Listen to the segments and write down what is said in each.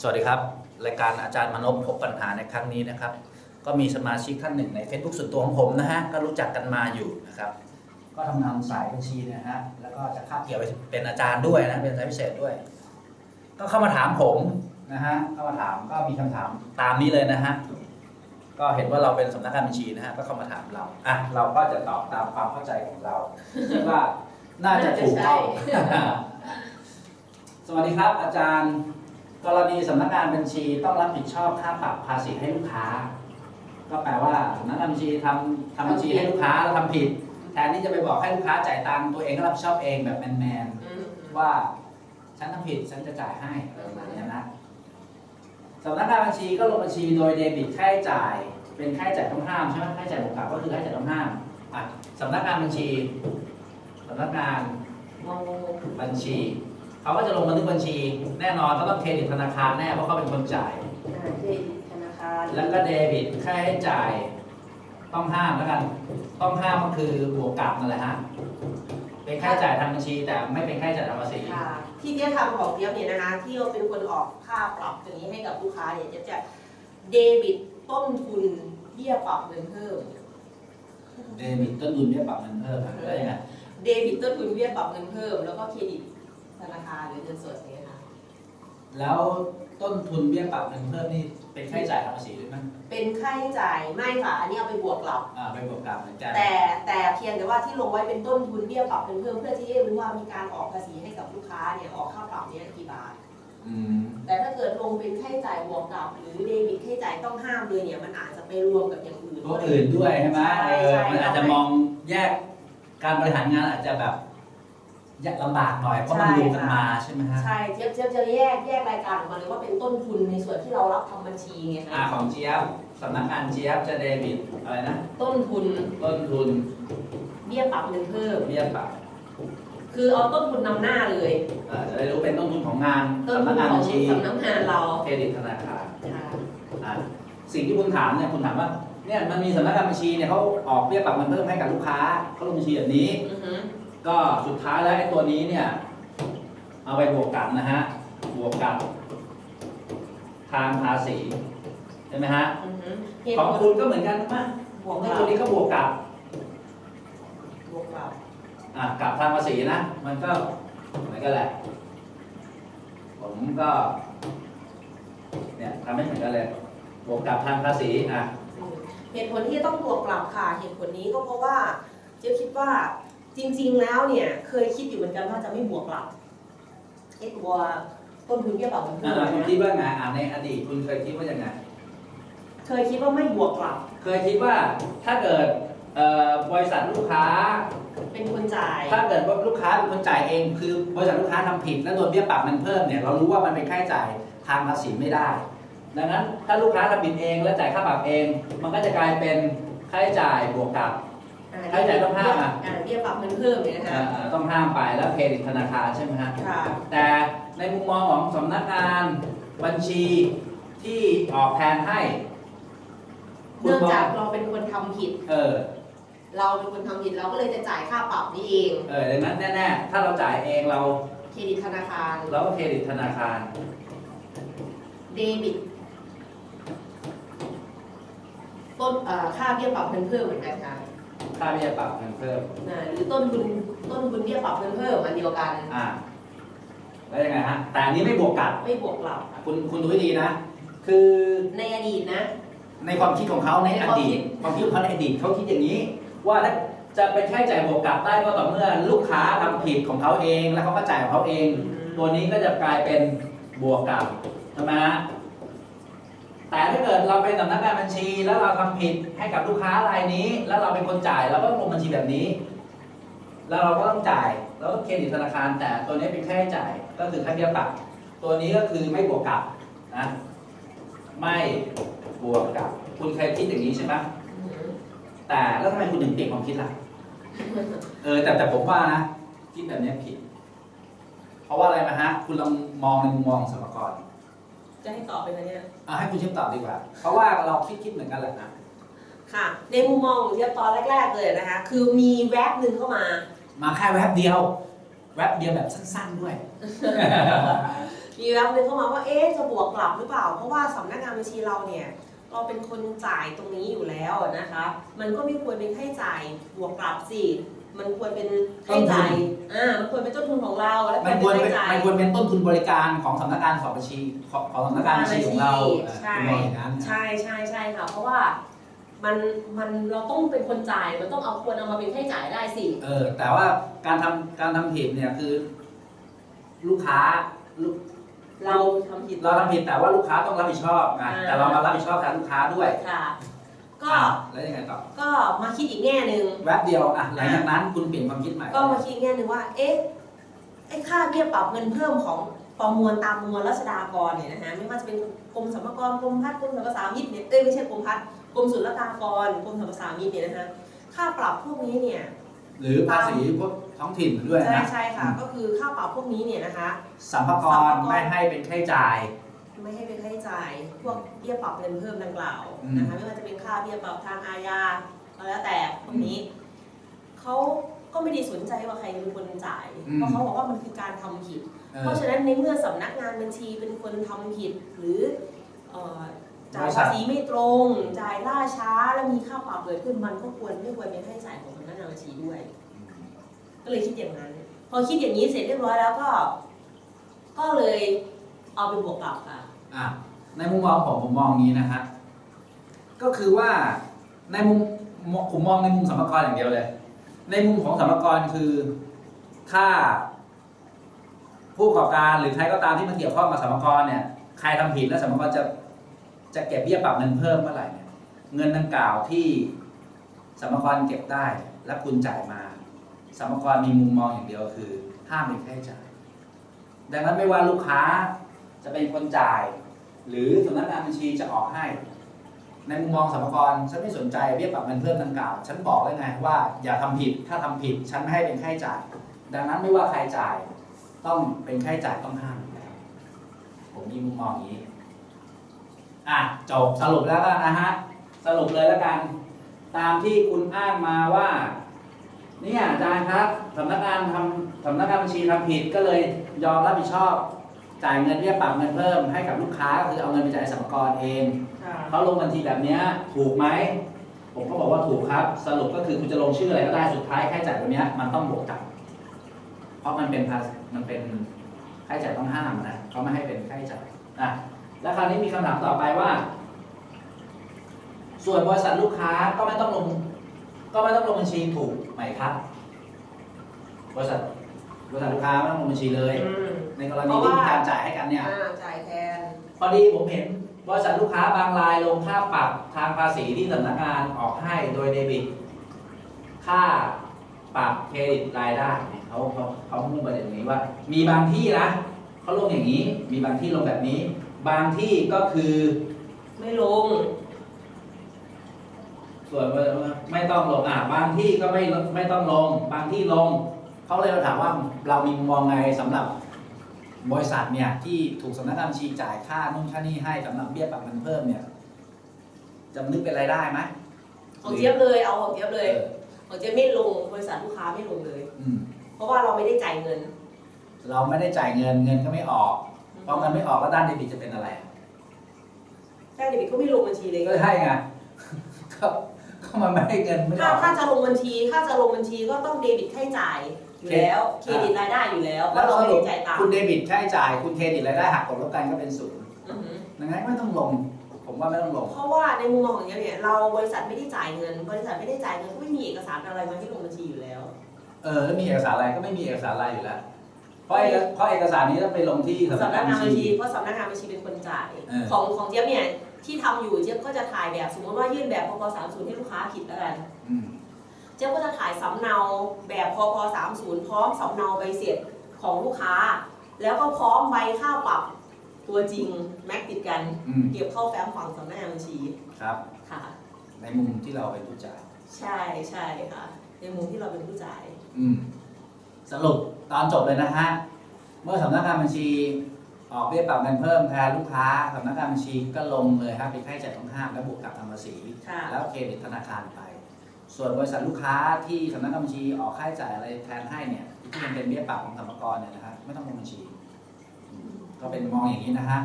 สวัสดีครับ รายการอาจารย์มนพพบปัญหาในครั้งนี้นะครับ ก็มีสมาชิกท่านหนึ่งใน Facebook ส่วนตัวของผมนะฮะก็รู้จักกันมาอยู่นะครับ ก็ทำงานสายบัญชีนะฮะแล้วก็จะคาบเกี่ยวไปเป็นอาจารย์ด้วยนะเป็นอาจารย์พิเศษด้วย ก็เข้ามาถามผมนะฮะเข้ามาถามก็มีคำถามตามนี้เลยนะฮะก็เห็นว่าเราเป็นสำนักงานบัญชีนะฮะก็เข้ามาถามเราอะเราก็จะตอบตามความเข้าใจของเราคิดว่าน่าจะถูกต้อง สวัสดีครับ อาจารย์ กรณีสำนักงานบัญชีต้องรับผิดชอบค่าปรับภาษีให้ลูกค้า ก็แปลว่าสำนักงานบัญชีทำทำบัญชีให้ลูกค้าแล้วทำผิด แทนที่จะไปบอกให้ลูกค้าจ่ายตังค์ตัวเองก็รับผิดชอบเองแบบแมนๆว่าฉันทำผิดฉันจะจ่ายให้อะไรประมาณนี้นะสำนักงานบัญชีก็ลงบัญชีโดยเดบิตค่าใช้จ่าย เป็นค่าใช้จ่ายต้องห้ามใช่ไหมค่าใช้จ่ายบวกกับก็คือค่าใช้จ่ายต้องห้ามสำนักงานบัญชีสำนักงานงงงบัญชี เขาก็จะลงบันทึกบัญชี แน่นอนก็ต้องเครดิตธนาคารแน่เพราะเขาเป็นคนจ่ายอ่าที่ธนาคารแล้วก็เดบิตค่าใช้จ่าย ต้องห้ามแล้วกัน ต้องห้ามก็คือบวกกับนั่นแหละฮะเป็นค่าใช้จ่ายทางบัญชี แต่ไม่เป็นค่าใช้จ่ายทางภาษี ค่ะที่เจ๊ทำของเจ๊ยบเนี่ยนะคะที่เราเป็นคนออกค่าปรับตรงนี้ให้กับลูกค้าเนี่ยเจ๊จะเดบิตต้นทุนเบี้ยปรับเงินเพิ่ม เดบิตต้นทุนเนี่ยปรับเงินเพิ่มอะแล้วยังไงเดบิตต้นทุนเบี้ยปรับเงินเพิ่มแล้วก็เครดิต ธนาคารหรือเงินสดเนี่ยค่ะ แล้วต้นทุนเบี้ยปรับเงินเพิ่มนี่เป็นค่าใช้จ่ายทางภาษีหรือไม่เป็นค่าใช้จ่ายไม่ค่ะ อันนี้เอาไปบวกกลับอ่าเป็นบวกกับเหมือนกันแต่แต่เพียงแต่ว่าที่ลงไว้เป็นต้นทุนเบี้ยปรับเงินเพิ่มเพื่อที่จะรู้ว่ามีการออกภาษีให้กับลูกค้าเนี่ยออกค่าปรับเนี่ยกี่บาท อืมแต่ถ้าเกิดลงเป็นค่าใช้จ่ายบวกกับ หรือเดบิตค่าใช้จ่ายต้องห้ามเลยเนี่ยมันอาจจะไปรวมกับอย่างอื่นตัวอื่นด้วยใช่ไหมใช่เออใช่มันอาจจะมองแยกการบริหารงานอาจจะแบบ ยากลำบากหน่อยเพราะมันรวมกันมาใช่ไหมฮะใช่เจี๊ยบเจี๊ยบจะแยกแยกรายการออกมาเลยว่าเป็นต้นทุนในส่วนที่เรารับทำบัญชีไงอ่าคะของเจี๊ยบสำนักงานเจี๊ยบจะเดบิตอะไรนะต้นทุนต้นทุนเบี้ยปรับเงินเพิ่ม เบี้ยปรับคือเอาต้นทุนนำหน้าเลยเอ่อจะได้รู้เป็นต้นทุนของงานต้นสำทุนักนงานขอบังญชีสำนักงานเราเครดิตธนาคารค่ะอ่าสิ่งที่คุณถามเนี่ยคุณถามว่าเนี่ยมันมีสำนักงานบัญชีเนี่ยเขาออกเบี้ยปรับเงินเพิ่มให้กับลูกค้าเขาลงบัญชีแบบนี้ อือฮึ ก็สุดท้ายแล้วไอ้ตัวนี้เนี่ย เอาไปบวกกับนะฮะ บวกกับทางภาษีใช่ไหมฮะ อือฮึเหตุของผลคุณก็เหมือนกันใช่ไหมบวกในกับตัวนี้ก็บวกกับบวกกับอะกับทางภาษีนะ มันก็เหมือนกันแหละ ผมก็ เนี่ยทำให้เหมือนกันเลย บวกกับทางภาษีอะอืมเหตุผลที่ต้องบวกกลับค่ะ เหตุผลนี้ก็เพราะว่าเจ๊คิดว่า จริงๆแล้วเนี่ยเคยคิดอยู่เหมือนกันว่าจะไม่บวกกลับไอ้ตัวต้นทุนเบี้ยปรับเงินเพิ่อะมคุณนะคิดว่าไงอะในอดีตคุณเคยคิดว่ายังไง เคยคิดว่าไม่บวกกลับเคยคิดว่าถ้าเกิดเอ่อบริษัทลูกค้า เป็นคนจ่าย ถ้าเกิดว่าลูกค้าเป็นคนจ่ายเองคือบริษัทลูกค้าทำผิดแล้วโดนเบี้ยปรับมันเพิ่มเนี่ยเรารู้ว่ามันเป็นค่าใช้จ่ายทางภาษีไม่ได้ ดังนั้นถ้าลูกค้าทำผิดเองแล้วจ่ายค่าปรับเอง มันก็จะกลายเป็นค่าใช้จ่ายบวกกับอ่า ใครจ่ายต้องห้ามอะ อ่าเบี้ยปรับเงินเพิ่มเนี่ยนะคะเอ่อต้องห้ามไปแล้วเครดิตธนาคารใช่ไหมฮะ ค่ะ แต่ในมุมมองของสำนักงานบัญชีที่ออกแทนให้คุณเนื่องมอจากงเราเป็นคนทำผิด เออ เราเป็นคนทำผิดเราก็เลยจะจ่ายค่าปรับนี้เอง เออดังนั้นแน่ๆ ถ้าเราจ่ายเองเราเครดิตธนาคาร เราก็เครดิตธนาคาร เดบิต ต้นเอ่อค่าเบี้ยปรับเงินเพิ่มเหมือนกันค่ะ ค่าเบี้ยปรับเงินเพิ่ม นะหรือต้นทุนต้นทุนเบี้ยปรับเงินเพิ่มอันเดียวกัน อ่า แล้วยังไงฮะ แต่อันนี้ไม่บวกกับไม่บวกกลับคุณคุณดูให้ดีนะ คือในอดีตนะ ในความคิดของเขาในในอความดีคิต ด ความคิดของเขาในอดีตเขาคิดอย่างนี้ ว่าถ้าจะเป็นค่าใช้จ่ายบวกกับได้ก็ต่อเมื่อลูกค้าทำผิดของเขาเอง แล้วเขาก็จ่ายของเขาเอง ตัวนี้ก็จะกลายเป็นบวกกับใช่ไหมฮะ แต่ถ้าเกิดเราเป็นสำนักงานบัญชี แล้วเราทำผิดให้กับลูกค้ารายนี้ แล้วเราเป็นคนจ่ายเราก็ต้องลงบัญชีแบบนี้ แล้วเราก็ต้องจ่ายแล้วก็เครดิตธนาคาร แต่ตัวนี้เป็นค่าใช้จ่ายก็คือค่าเบี้ยปรับตัวนี้ก็คือไม่บวกกับนะไม่บวกกับ คุณเคยคิดอย่างนี้ใช่ไหมแต่แล้วทำไมคุณถึงเปลี่ยนความคิดล่ะเออแต่แต่ผมว่านะคิดแบบนี้ผิด เพราะว่าอะไรนะฮะ คุณลองมองในมุมมองของสมกร จะให้ตอบไปไหมเนี่ย อะให้คุณเชฟตอบดีกว่า เพราะว่าเราคิดคิดเหมือนกันแหละนะ ค่ะ ในมุมมองของเทียบตอนแรก ๆ เลยนะคะ คือมีแวบหนึ่งเข้ามา มาแค่แวบเดียว แวบเดียวแบบสั้นๆด้วย มีแวบนึงเข้ามาว่า เอ๊ะ จะบวกกลับหรือเปล่า เพราะว่าสำนักงานบัญชีเราเนี่ย เราเป็นคนจ่ายตรงนี้อยู่แล้วนะคะ มันก็ไม่ควรเป็นค่าใช้จ่ายบวกกลับสิ มันควรเป็นค่าใช้จ่ายอ่ามันควรเป็นต้นทุนของเราและมันเป็ควรนเป็นค่าใช้จ่ายมันควรเป็นต้นทุนบริการของสำนักงานสอบบัญชีของของสำนักงานบัญชีของเราใช่เออคุณมองอย่างนั้น ใช่ใช่ใช่ค่ะ เพราะว่ามันมันเราต้องเป็นคนจ่าย มันต้องเอาควรเอามาเป็นค่าใช้จ่ายได้สิ เออแต่ว่าการทำการทำผิดเนี่ยคือ ลูกค้าลูกเราทำผิด เราทำผิดแต่ว่าลูกค้าต้องรับผิดชอบไงอ่า แต่เรามารับผิดชอบแทนลูกค้าด้วย ค่ะ ก็อะแล้วยังไงต่อ ก็มาคิดอีกแง่หนึ่งแวบเดียวอะหลังจากนั้นคุณเปลี่ยนความคิดใหม่ ก็มาคิดอีกแง่หนึ่งว่า เอ๊ะไอ้ค่าเบี้ยปรับเงินเพิ่มของประมวลตามประมวลรัษฎากรเนี่ยนะฮะไม่ว่าจะเป็นกรมสรรพากรกรมพัฒน์กรมสรรพสามิตเนี่ยเอ้ยไม่ใช่กรมพัฒน์กรมศุลกากรกรมสรรพสามิตเนี่ยนะฮะค่าปรับพวกนี้เนี่ยหรือภาษีพวกท้องถิ่นด้วยใช่นะใช่ค่ะ ก็คือค่าปรับพวกนี้เนี่ยนะคะสัมภาสัมภากกรรไม่ให้เป็นค่าใช้จ่าย ไม่ให้เป็นค่าใช้จ่าย พวกเบี้ยปรับเงินเพิ่มดังกล่าวอืมนะคะไม่ว่าจะเป็นค่าเบี้ยปรับทางอาญาก็แล้วแต่พวกนี้เขาก็ไม่ได้สนใจว่าใครเป็นคนจ่าย เพราะเขาบอกว่ามันคือการทำผิดเอเพอราะฉะนั้นในเมื่อสำนักงานบัญชีเป็นคนทำผิดหรือเอ่อจ่ายบริษัภาทษีไม่ตรง จ่ายล่าช้าแล้วมีค่าปรับเกิดขึ้นมันก็ควรไม่ควรเป็นค่าใช้จ่ายของสำนักงานบัญชีด้วย ก็เลยคิดอย่างนั้น พอคิดอย่างนี้เสร็จเรียบร้อยแล้วก็ ก็เลยเอาไปบวกกลับค่ะ อะในมุมมองผมผมมองอย่างนี้นะฮะก็คือว่าในมุมผมมองในมุมสัมภาระอย่างเดียวเลย ในมุมของสัมภาระคือถ้า ผู้ประกอบการหรือใครก็ตามที่มันเกี่ยวข้องกับสัมภาระเนี่ยใครทำผิดแล้วสัมภาระจะจะเก็บเบี้ยปรับเงินเพิ่มเมื่อไหร่เนี่ยเงินดังกล่าวที่สัมภาระเก็บได้และคุณจ่ายมาสัมภาระมีมุมมองอย่างเดียวคือห้ามเป็นค่าใช้จ่ายดังนั้นไม่ว่าลูกค้าจะเป็นคนจ่าย หรือสำนักงานบัญชีจะออกให้ ในมุมมองสัมภรฉันไม่สนใจเบี้ยปรับเงินเพิ่มดังกล่าว ฉันบอกแล้วไงว่าอย่าทำผิดถ้าทำผิด ฉันไม่ให้เป็นค่าใช้จ่าย ดังนั้นไม่ว่าใครจ่าย ต้องเป็นค่าใช้จ่ายต้องห้ามผมมีมุมมองอย่างนี้อะจบสรุปแล้วกันนะฮะสรุปเลยแล้วกัน ตามที่คุณอ้างมาว่าเนี่ยอาจารย์ครับสำนักงานทำสำนักงานบัญชีทำผิดก็เลยยอมรับผิดชอบ จ่ายเงินเบี้ยปรับเงินเพิ่มให้กับลูกค้าก็คือเอาเงินไปจ่ายสรรพากรเองค่ะเขาลงบัญชีแบบเนี้ยถูกไหมผมก็บอกว่าถูกครับ สรุปก็คือคุณจะลงชื่ออะไรก็ได้สุดท้ายค่าใช้จ่ายตัวเนี้ยมันต้องบวกกับ เพราะมันเป็นภาษีมันเป็นค่าใช้จ่ายต้องห้ามนะเขาไม่ให้เป็นค่าใช้จ่ายอะแล้วคราวนี้มีคำถามต่อไปว่า ส่วนบริษัทลูกค้าก็ไม่ต้องลง ก็ไม่ต้องลงบัญชีถูกไหมครับบริษัท บริษัทลูกค้าไม่ต้องลงบัญชีเลย อืม ในกรณีที่มีการจ่ายให้กันเนี่ย อ่าจ่ายแทน พอดีผมเห็นบริษัทลูกค้าบางรายลงค่าปรับทางภาษีที่สำนักงานออกให้โดยเดบิต ค่าปรับเครดิตรายได้เนี่ยเขาเขาเขามุ่งประเด็นตรงนี้ว่า มีบางที่นะเขาลงอย่างนี้ มีบางที่ลงแบบนี้ บางที่ก็คือไม่ลง ส่วนไม่ต้องลงอะบางที่ก็ไม่ไม่ต้องลง บางที่ลง เขาเลยมาถามว่าเรามีมุมมองไงสำหรับบริษัทเนี่ยที่ถูกสำนักงานบัญชีจ่ายค่านู่นค่านี่ให้สำหรับเบี้ยปรับเงินเพิ่มเนี่ยจะนึกเป็นรายได้ไหมของเจี๊ยบเลยเอาของเจี๊ยบเลยออของเจี๊ยบไม่ลงบริษัทลูกค้าไม่ลงเลยอืมเพราะว่าเราไม่ได้จ่ายเงิน เราไม่ได้จ่ายเงินเงินก็ไม่ออกพอเงินไม่ออกแล้วด้านเดบิตจะเป็นอะไรแค่เดบิตก็ไม่ลงบัญชีเลยก็ใช่ไงก็ก็มันไม่ได้เงินไม่อถ้าอกถ้าจะลงบัญชี ถ้าจะลงบัญชีก็ต้องเดบิตค่าใช้จ่าย อยู่แล้วเครดิตรายได้อยู่แล้วเพแล้วราะเราสไม่รุปได้จ่ายตังคุณค์เดบิตค่าใช้จ่ายคุณเครดิตรายได้หักกลบกันก็เป็นศูนย์อือหือดังนั้นไม่ต้องลง ผมว่าไม่ต้องลง เพราะว่าในมุมมองของเจี๊ยบเนี่ยเราบริษัทไม่ได้จ่ายเงิน บริษัทไม่ได้จ่ายเงินก็ไม่มีเอกสารอะไรมาที่ลงบัญชีอยู่แล้ว เออแล้วมีเอกสารอะไรก็ไม่มีเอกสารอะไรอยู่แล้วเพราะเอกเพราะเอกสารนี้ต้องไปลงที่สำนักสำนังากนงานบัญบัญชี ชีเพราะสำนักงานบัญชีเป็นคนจ่าย เออ ของของเจี๊ยบเนี่ยที่ทำอยู่เจี๊ยบก็จะถ่ายแบบสมมติว่ายื่นแบบพกสามศูนย์ให้ลูกค้าผิดแล้วกัน อืม เจี๊ยบก็จะถ่ายสำเนาแบบพพสามศูนย์พร้อมสำเนาใบเสร็จของลูกค้า แล้วก็พร้อมใบค่าปรับตัวจริงแม็กติดกัน อืม เก็บเข้าแฟ้มฝั่งสำนักงานบัญชีครับ ค่ะ ในมุมที่เราเป็นผู้จ่ายใช่ใช่ค่ะ ในมุมที่เราเป็นผู้จ่าย อืมสรุปตอนจบเลยนะฮะ เมื่อสำนักงานบัญชี ออกเบี้ยปรับเงินเพิ่มแทนลูกค้าสำนักงานบัญชีก็ลงเลยครับเป็นค่าใช้จ่ายต้องห้ามและบวกกับทางภาษีค่ะ แล้วเครดิตธนาคารไป ส่วนบริษัทลูกค้าที่สำนักงานบัญชีออกค่าใช้จ่ายอะไรแทนให้เนี่ยที่มันเป็นเบี้ยปรับของสรรพากรเนี่ยนะครับไม่ต้องลงบัญชี ก็เป็นมองอย่างนี้นะฮะ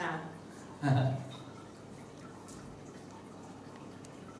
ค่ะ